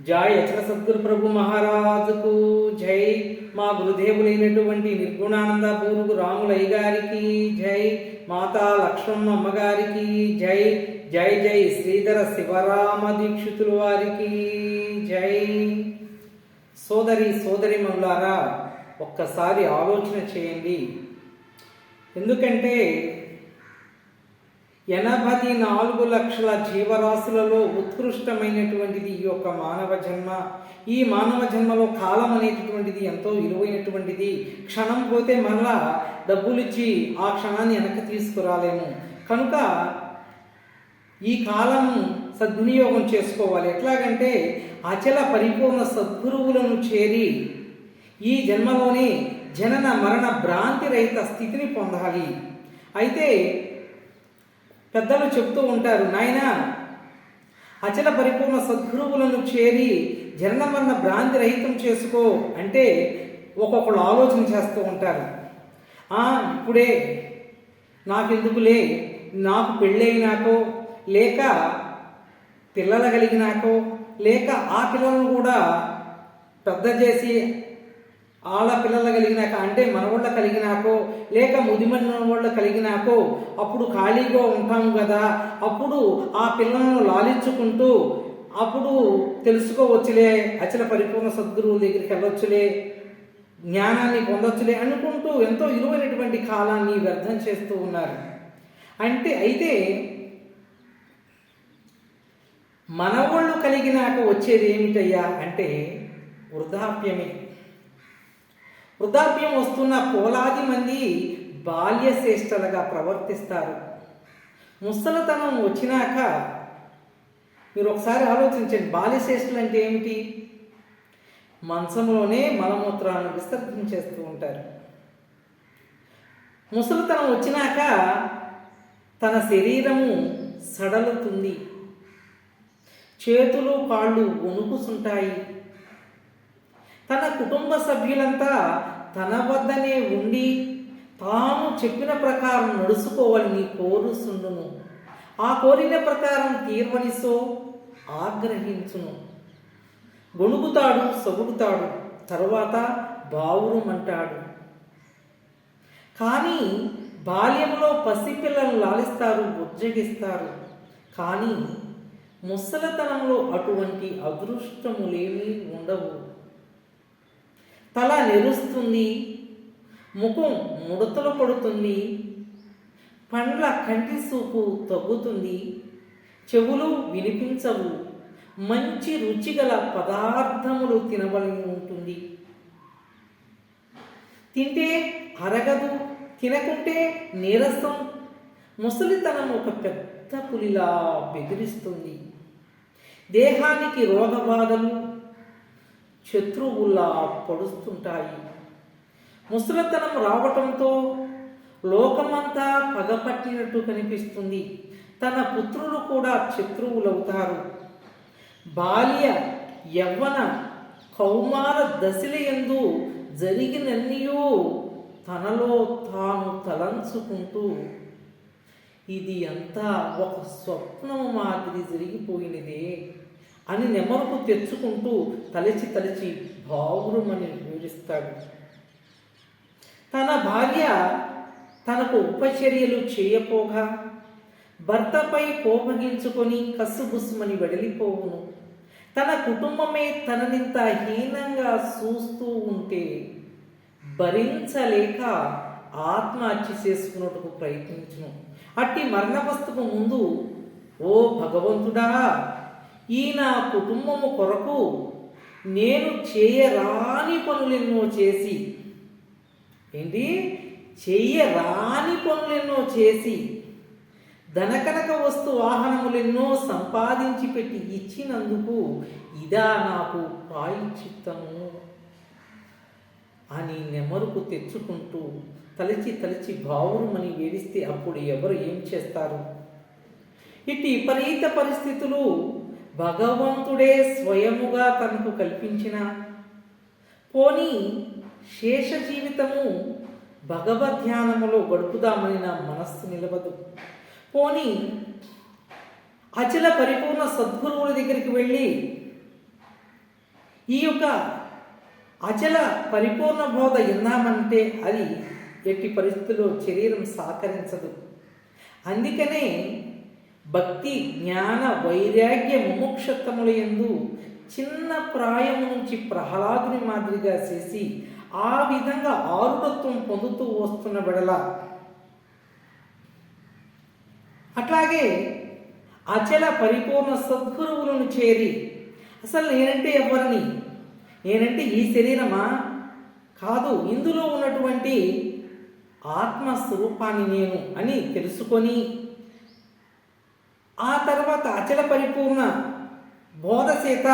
జై అచల సద్గురు ప్రభు మహారాజుకు జై. మా గురుదేవులైనటువంటి నిర్గుణానంద పూర్వు రాములయ్య గారికి జై. మాతా లక్ష్మమ్మ అమ్మగారికి జై. జై జై శ్రీధర శివరామ దీక్షితుల వారికి జై. సోదరి సోదరి మనులారా ఒక్కసారి ఆలోచన చేయండి. ఎందుకంటే ఎనభై నాలుగు లక్షల జీవరాశులలో ఉత్కృష్టమైనటువంటిది ఈ యొక్క మానవ జన్మ. ఈ మానవ జన్మలో కాలం అనేటటువంటిది ఎంతో విలువైనటువంటిది. క్షణం పోతే మరలా డబ్బులిచ్చి ఆ క్షణాన్ని వెనక్కి తీసుకురాలేము. కనుక ఈ కాలం సద్వినియోగం చేసుకోవాలి. ఎట్లాగంటే అచల పరిపూర్ణ సద్గురువులను చేరి ఈ జన్మలోనే జనన మరణ భ్రాంతి రహిత స్థితిని పొందాలి. అయితే పెద్దలు చెప్తూ ఉంటారు నాయన అచల పరిపూర్ణ సద్గురువులను చేరి జనమరణ భ్రాంతి రహితం చేసుకో అంటే ఒక్కొక్కరు ఆలోచన చేస్తూ ఉంటారు. ఇప్పుడే నాకెందుకులే? నాకు పెళ్ళైనాకో లేక పిల్లలు కలిగినాకో లేక ఆ పిల్లలను కూడా పెద్ద చేసి ఆళ్ళ కలిగినాక అంటే మనవాళ్ళ కలిగినాకో లేక ముదిమన్న వాళ్ళ కలిగినాకో అప్పుడు ఖాళీగా ఉంటాం కదా. అప్పుడు ఆ పిల్లలను లాలించుకుంటూ అప్పుడు తెలుసుకోవచ్చులే అచల పరిపూర్ణ సద్గురువు దగ్గరికి వెళ్ళొచ్చులే జ్ఞానాన్ని పొందొచ్చులే అనుకుంటూ ఎంతో విలువైనటువంటి కాలాన్ని వ్యర్థం చేస్తూ ఉన్నారు. అంటే అయితే మనవాళ్ళు కలిగినాక వచ్చేది ఏమిటయ్యా అంటే వృద్ధాప్యమే. వృద్ధాప్యం వస్తున్న కోలాది మంది బాల్యశ్రేష్టలుగా ప్రవర్తిస్తారు. ముసలతనం వచ్చినాక మీరు ఒకసారి ఆలోచించండి బాల్యశ్రేష్ఠులు అంటే ఏమిటి? మంచంలోనే మలమూత్రాలను విసర్జించేస్తూ ఉంటారు. ముసలితనం వచ్చినాక తన శరీరము సడలుతుంది. చేతులు కాళ్ళు వణుకుసుంటాయి తన కుటుంబ సభ్యులంతా తన వద్దనే ఉండి తాను చెప్పిన ప్రకారం నడుచుకోవాలని కోరుసుండును ఆ కోరిన ప్రకారం తీర్వనిసో ఆగ్రహించును. గొణుగుతాడు సొగుడుతాడు తరువాత బావురుమంటాడు. కానీ బాల్యంలో పసిపిల్లలు లాలిస్తారు ఉజ్జగిస్తారు కానీ ముసలతనంలో అటువంటి అదృష్టములేమీ ఉండవు. తల నెరుస్తుంది ముఖం ముడతలు పడుతుంది పండ్ల కంటి సూపు తగ్గుతుంది చెవులు వినిపించవు మంచి రుచిగల పదార్థములు తినవలసి ఉంటుంది. తింటే అరగదు తినకుంటే నీరసం ముసలితనం ఒక పెద్ద పులిలా బెదిరిస్తుంది. దేహానికి రోగబాధలు శత్రువుల్లా పడుస్తుంటాయి. ముసలితనం రావటంతో లోకమంతా పగపట్టినట్టు కనిపిస్తుంది. తన పుత్రులు కూడా శత్రువులవుతారు. బాల్య యవ్వన కౌమార దశల ఎందు జరిగినన్నయో తనలో తాను తలంచుకుంటూ ఇది అంతా ఒక స్వప్నం మాదిరి జరిగిపోయినదే. అని నెమరుకు తెచ్చుకుంటూ తలచి తలచి బావురుమని వివరిస్తాడు. తన భార్య తనకు ఉపచర్యలు చేయపోగా భర్తపై కోపగించుకొని కసుబుసుమని వెడలిపోవును. తన కుటుంబమే తననింత హీనంగా చూస్తూ ఉంటే భరించలేక ఆత్మహత్య చేసుకున్నట్టుకు ప్రయత్నించును. అట్టి మరణవస్తుకు ముందు ఓ భగవంతుడా ఈ నా కుటుంబము కొరకు నేను చేయరాని పనులెన్నో చేసి ఏంటి? చెయ్యరాని పనులెన్నో చేసి ధనకనక వస్తు వాహనములెన్నో సంపాదించి పెట్టి ఇచ్చినందుకు ఇదా నాకు ప్రాయశ్చిత్తము అని నెమరుకు తెచ్చుకుంటూ తలచి తలచి బావురుమని వేడిస్తే అప్పుడు ఎవరు ఏం చేస్తారు? ఇట్టి విపరీత పరిస్థితులు భగవంతుడే స్వయముగా తనకు కల్పించిన. పోనీ శేష జీవితము భగవద్ధ్యానములో గడుపుదామని నా మనస్సు నిలవదు. పోనీ అచల పరిపూర్ణ సద్గురువుల దగ్గరికి వెళ్ళి ఈ యొక్క అచల పరిపూర్ణ బోధ విన్నామంటే అది ఎట్టి పరిస్థితుల్లో శరీరం సహకరించదు. అందుకనే భక్తి జ్ఞాన వైరాగ్య ముముక్షత్వముల ఎందు చిన్న ప్రాయము నుంచి ప్రహ్లాదుని మాదిరిగా చేసి ఆ విధంగా ఆరుడత్వం పొందుతూ వస్తున్న బెడల అట్లాగే అచల పరిపూర్ణ సద్గురువులను చేరి అసలు నేనంటే ఎవరిని నేనంటే ఈ శరీరమా? కాదు ఇందులో ఉన్నటువంటి ఆత్మస్వరూపాన్ని నేను అని తెలుసుకొని ఆ తర్వాత అచల పరిపూర్ణ బోధ చేత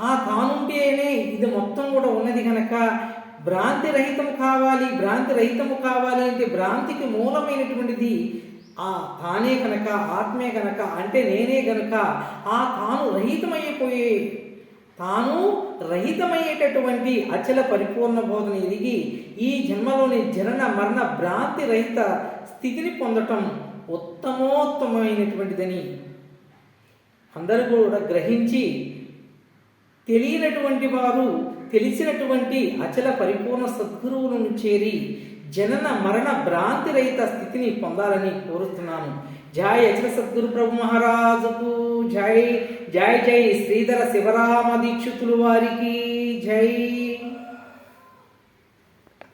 ఆ తానుంటేనే ఇది మొత్తం కూడా ఉన్నది కనుక భ్రాంతి రహితం కావాలి భ్రాంతి రహితము కావాలి అంటే భ్రాంతికి మూలమైనటువంటిది ఆ తానే కనుక ఆత్మే కనుక అంటే నేనే కనుక ఆ తాను రహితమైపోయే తాను రహితమయ్యేటటువంటి అచల పరిపూర్ణ బోధన ఎదిగి ఈ జన్మలోని జనన మరణ భ్రాంతి రహిత స్థితిని పొందటం ఉత్తమోత్తమైనటువంటిదని అందరూ కూడా గ్రహించి తెలియనటువంటి వారు తెలిసినటువంటి అచల పరిపూర్ణ సద్గురువులను చేరి జనన మరణ భ్రాంతి రహిత స్థితిని పొందాలని కోరుతున్నాను. జై అచల సద్గురు ప్రభు మహారాజుకు జై జై జై శ్రీధర శివరామ దీక్షితులు వారికి జై